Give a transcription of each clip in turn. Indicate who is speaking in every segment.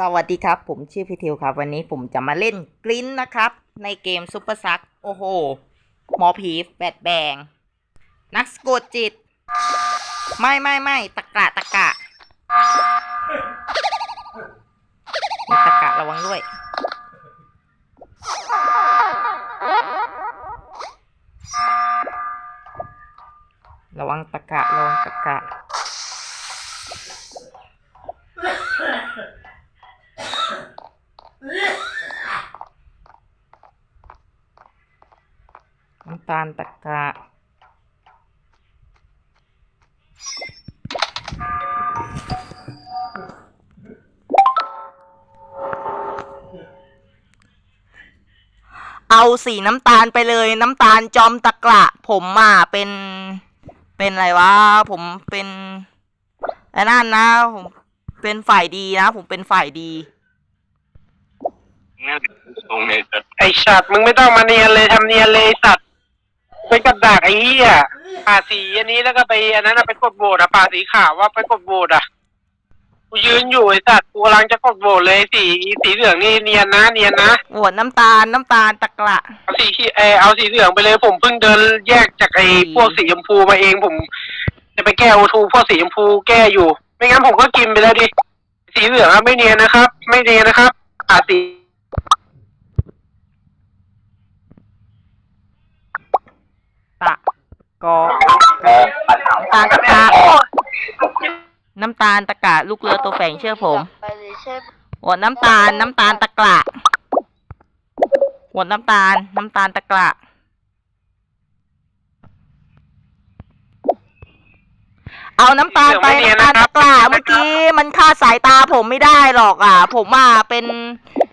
Speaker 1: สวัสดีครับ ผมชื่อพี่ทิวครับ วันนี้ผมจะมาเล่นกลิ้นนะครับ ในเกมซุปเปอร์ซักโอ้โห หมอผีแบดแบง นักสะกดจิต ไม่ไม่ไม่ตะกะตะกะมีตะกะระวังด้วย ระวังตะกะระวังตะกะ ตาลตะกะเอาสีน้ำตาลไปเลยน้ำตาลจอมตะกระผมอะเป็น เป็นอะไรวะ ผมเป็นไอ้นั่นนะ ผมเป็นฝ่ายดีนะ ผมเป็นฝ่ายดี
Speaker 2: นั่นตรงนี้จะ
Speaker 3: ไอสัตว์มึงไม่ต้องมาเนียนเลยทำเนียนเลยไอ้สัตว์ ไปกับดักไอ้เหี้ยป่าสีอันนี้แล้วก็ไปอันนั้นนะไปกดโหวตอะป่าสีขาวว่าไปกดโหวตอะกูยืนอยู่ไอสัตว์กูกำลังจะกดโหวตเลยสีสีเหลืองนี่เนียนนะเนียนนะ
Speaker 1: โหวตน้ำตาลน้ำตาลตะกระ
Speaker 3: เอาสีเขีเออเอาสีเหลืองไปเลยผมเพิ่งเดินแยกจากไอ้พวกสีชมพูมาเองผม จะไปแก้โอทูพวกสีชมพูแก้อยู่ ไม่งั้นผมก็กินไปแล้วดิสีเหลืองอะไม่เนียนนะครับ ไม่เนียนนะครับป่าสี
Speaker 1: ตะกอน้ำตาตะกะน้ำตาลตะกะ ลูกเรือตัวแฝงเชื่อผม
Speaker 4: ไปเลยใช่ไหม
Speaker 1: โหวน้ำตาล น้ำตาลตะกะโหวน้ำตาล น้ำตาลตะกะเอาน้ำตาลไปน้ำตาลตะกะเมื่อกี้มันคาสายตาผมไม่ได้หรอกอะ ผมอะเป็น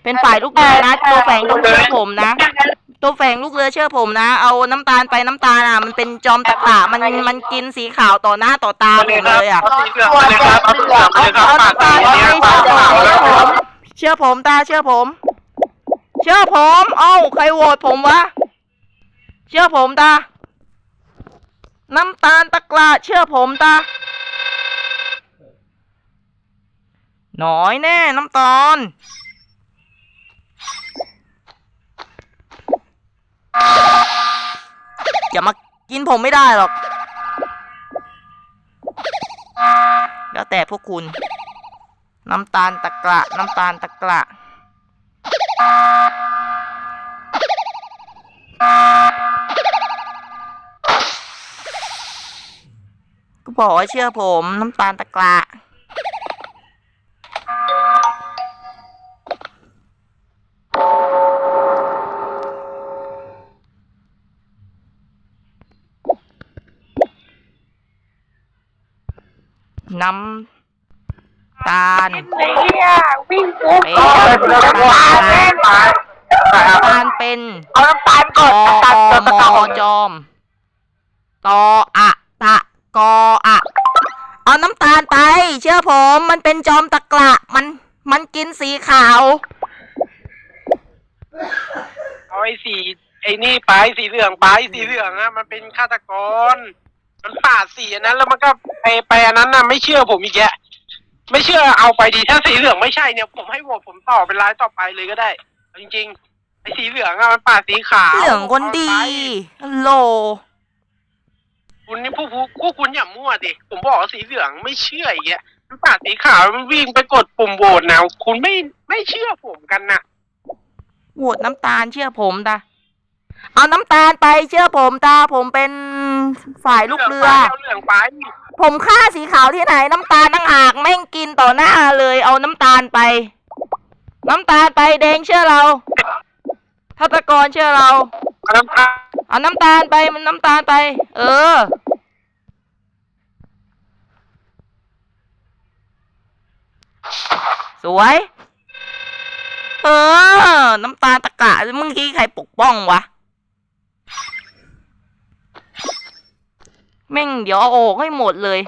Speaker 1: เป็นฝ่ายลูกเรือนะตัวแฝงต้องเชื่อผมนะ ตัวแฝงลูกเรือเชื่อผมนะ เอาน้ำตาลไปน้ำตาลอะ มันเป็นจอมตะกระมันมันกินสีขาวต่อหน้าต่อตาผมเลยอะ
Speaker 3: เอาสีเหลืองไปเลยครับเอาสีเหลืองไป
Speaker 1: เอา
Speaker 3: เลยครับปา
Speaker 1: น้ำ
Speaker 3: สี
Speaker 1: ตา
Speaker 3: เนี่ย
Speaker 1: ไป
Speaker 3: ป่า
Speaker 1: เชื่อผมเชื่อผมตาเชื่อผม เชื่อผม เอ้าใครโหวตผมวะ เชื่อผมตา น้ำตาลตะกร้าเชื่อผมตาน้อยแน่น้ำตาล อย่ามากินผมไม่ได้หรอก แล้วแต่พวกคุณ น้ำตาลตะกระ น้ำตาลตะกระก็บอกว่าเชื่อผม น้ำตาลตะกระ น้ำตาล
Speaker 4: ไอ้เหี้ยวิ่งปุ๊บ
Speaker 1: เป็น
Speaker 4: เอาน้ำตาลแม่งมา
Speaker 1: น้ำตาลเป็น
Speaker 4: เอาน้ำตาล
Speaker 1: ก
Speaker 4: ก่อน
Speaker 1: อ
Speaker 4: น้ำตาลก่อน
Speaker 1: ม
Speaker 4: น้ำตาล
Speaker 1: อ
Speaker 4: ก่อน
Speaker 1: จอมตออะตะกออะเอาน้ำตาลไป เชื่อผม มันเป็นจอมตะกระมันมันกินสีขาว
Speaker 3: เอาไอ้สีไอ้นี่ไปสีเหลืองไปสีเหลืองอะมันเป็นฆาตกร มันปาดสีอันนั้น แล้วมันก็ไปไปอันนั้นน่ะไม่เชื่อผมอีกแกไม่เชื่อเอาไปดีถ้าสีเหลืองไม่ใช่เนี่ย ผมให้โหวตผมต่อเป็นรายต่อไปเลยก็ได้เอาจริงๆไอ้สีเหลืองอะมันปาดสีขาว
Speaker 1: เหลืองคนดี
Speaker 3: เอาไป
Speaker 1: ฮัลโหล
Speaker 3: คุณนี่ผู้ผู้ผู้คุณอย่ามั่วดิผมบอกว่าสีเหลืองไม่เชื่ออีกแกมันปาดสีขาวมันวิ่งไปกดปุ่มโหวตนะคุณไม่ไม่เชื่อผมกันนะ
Speaker 1: โหวตน้ำตาลเชื่อผมตา เอาน้ำตาลไปเชื่อผมตาผมเป็นฝ่ายลูกเรือ
Speaker 3: เอาเหลืองไป
Speaker 1: ผมฆ่าสีขาวที่ไหนน้ำตาลตั้งหากแม่งกินต่อหน้าเลย เอาน้ำตาลไป น้ำตาลไปแดงเชื่อเราฆาตกรเชื่อเรา
Speaker 3: เอาน้ำตาล
Speaker 1: เอาน้ำตาลไปมันน้ำตาลไป เออ สวย เออ น้ำตาลตะกะเมื่อกี้ใครปกป้องวะ แม่งเดี๋ยวเอาออกให้หมดเลย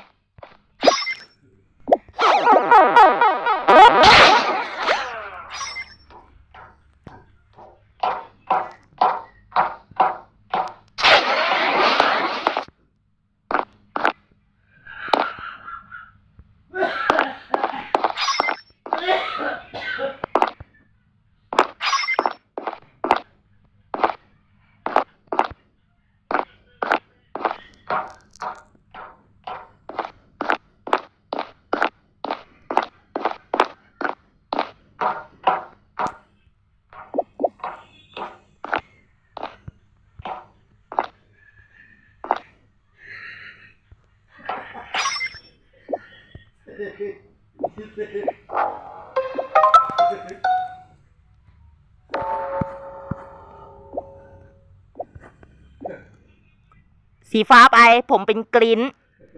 Speaker 1: Thank. สีฟ้าไป ผมเป็นกลิ้น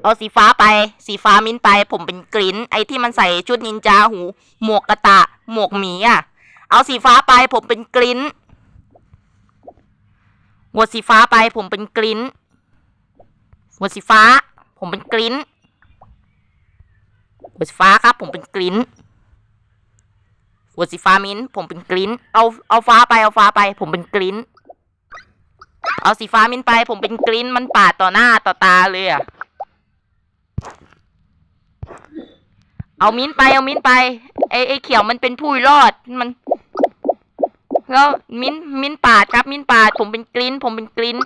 Speaker 1: เอาสีฟ้าไป สีฟ้ามิ้นท์ไป ผมเป็นกลิ้นไอ้ที่มันใส่ชุดนินจาหู หมวกกระตะ หมวกหมีอะ เอาสีฟ้าไป ผมเป็นกลิ้นหัวดสีฟ้าไป ผมเป็นกลิ้นหัวดสีฟ้า ผมเป็นกลิ้น หัวดสีฟ้าครับ ผมเป็นกลิ้นหัวดสีฟ้ามิ้น ผมเป็นกลิ้นเอาเอาฟ้าไปเอาฟ้าไป ผมเป็นกลิ้นเอาสีฟ้ามิ้นไป ผมเป็นกลิ้นมันปาดต่อหน้าต่อตาเลยอะเอามิ้นไปเอามิ้นไปไอไอเขียวมันเป็นผู้รอดมันแล้วมิ้นมิ้นปาดครับ มิ้นปาด ผมเป็นกลิ้น ผมเป็นกลิ้น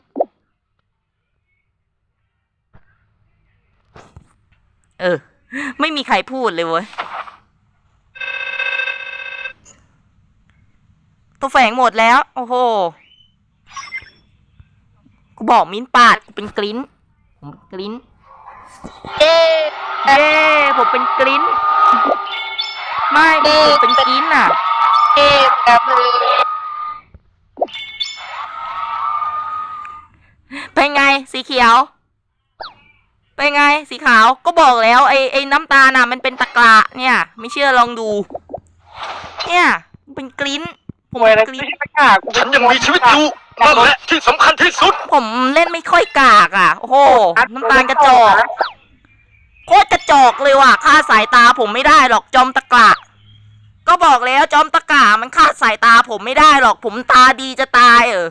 Speaker 1: เออ ไม่มีใครพูดเลยเว้ยตัวแฝงหมดแล้ว โอ้โห กูบอกมิ้นปาด กูเป็นกลิ้นผมกลิ้น
Speaker 4: เอ
Speaker 1: เย้ผมเป็นกลิ้น ไม่ผมเป็นกลิ้นอะ
Speaker 4: เอ๊ะแบบมือ
Speaker 1: เป็นไงสีเขียว เป็นไงสีขาวก็บอกแล้วไอ้ไอ้น้ำตาลน่ะมันเป็นตะกระเนี่ย ไม่เชื่อลองดู เนี่ยมันเป็นกลิ้น ผม
Speaker 3: ป่วย
Speaker 1: เป็
Speaker 3: อะไร
Speaker 1: นก
Speaker 3: ไม่
Speaker 1: ลิ้น
Speaker 3: ใช่ตะกร้ากู
Speaker 2: ฉันยังมีชีวิตอยู่นั่นแหละที่สำคัญที่สุด
Speaker 1: ผมเล่นไม่ค่อยกากอะ โอ้โหน้ำตาลกระจอกโคตรกระจอกเลยว่ะค่าสายตาผมไม่ได้หรอกจอมตะกระก็บอกแล้วจอมตะกระมันค่าสายตาผมไม่ได้หรอกผมตาดีจะตายเออ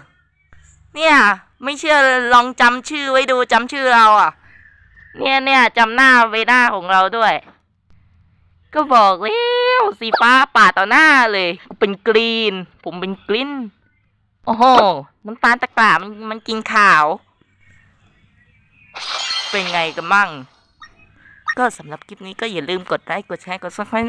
Speaker 1: เนี่ย ไม่เชื่อลองจำชื่อไว้ดูจำชื่อเราอะ เนี่ยเนี่ยจำหน้าเวด้าของเราด้วย ก็บอกแล้วสีฟ้าป่าต่อหน้าเลย เป็นกรีน ผมเป็นกลิ้นโอ้โห น้ำตาลตะกร้ามันมันกินขาว เป็นไงกันมั่ง ก็สำหรับคลิปนี้ก็อย่าลืมกดไลค์กดแชร์กดซับสไคร